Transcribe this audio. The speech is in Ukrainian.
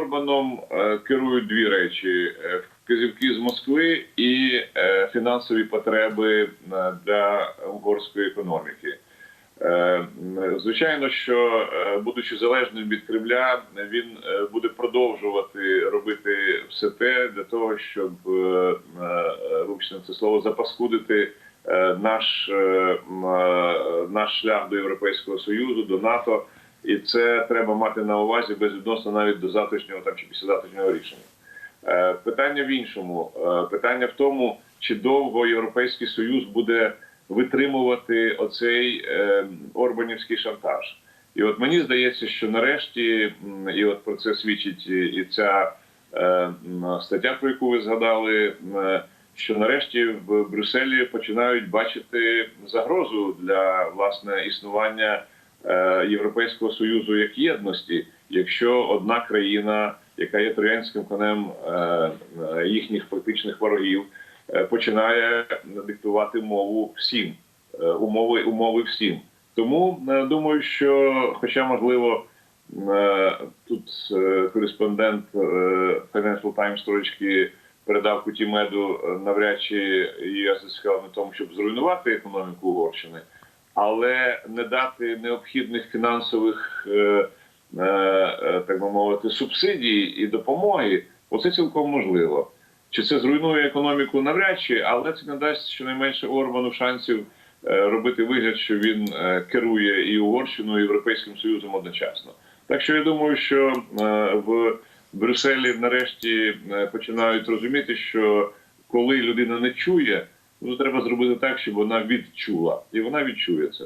Орбаном е, керують дві речі: Е, вказівки з Москви і е, фінансові потреби для угорської економіки. Звичайно, що будучи залежним від Кремля, він буде продовжувати робити все те для того, щоб е, е, вибачте це слово запаскудити наш, наш шлях до Європейського Союзу, до НАТО, і це треба мати на увазі безвідносно навіть до завтрашнього там чи післязавтрашнього рішення. Е, Питання в іншому. Е, Питання в тому, чи довго Європейський Союз буде витримувати оцей е, Орбанівський шантаж. І от мені здається, що нарешті, і от про це свідчить і ця стаття, про яку ви згадали, що нарешті в Брюсселі починають бачити загрозу для власне існування Європейського союзу як єдності, якщо одна країна, яка є троянським конем е, е, їхніх фактичних ворогів, е, починає диктувати мову всім, е, умови, умови всім. Тому е, думаю, що, хоча можливо, е, тут е, кореспондент е, Financial Times трошки передав куті меду, е, навряд чи є зацікавлений тому, щоб зруйнувати економіку Угорщини, але не дати необхідних фінансових, е, е, е, так би мовити, субсидій і допомоги, оце цілком можливо. Чи це зруйнує економіку навряд чи, але це не дасть щонайменше Орбану шансів робити вигляд, що він керує і Угорщиною, і Європейським Союзом одночасно. Так що я думаю, що в Брюсселі нарешті починають розуміти, що коли людина не чує, ну треба зробити так, щоб вона відчула, і вона відчує це.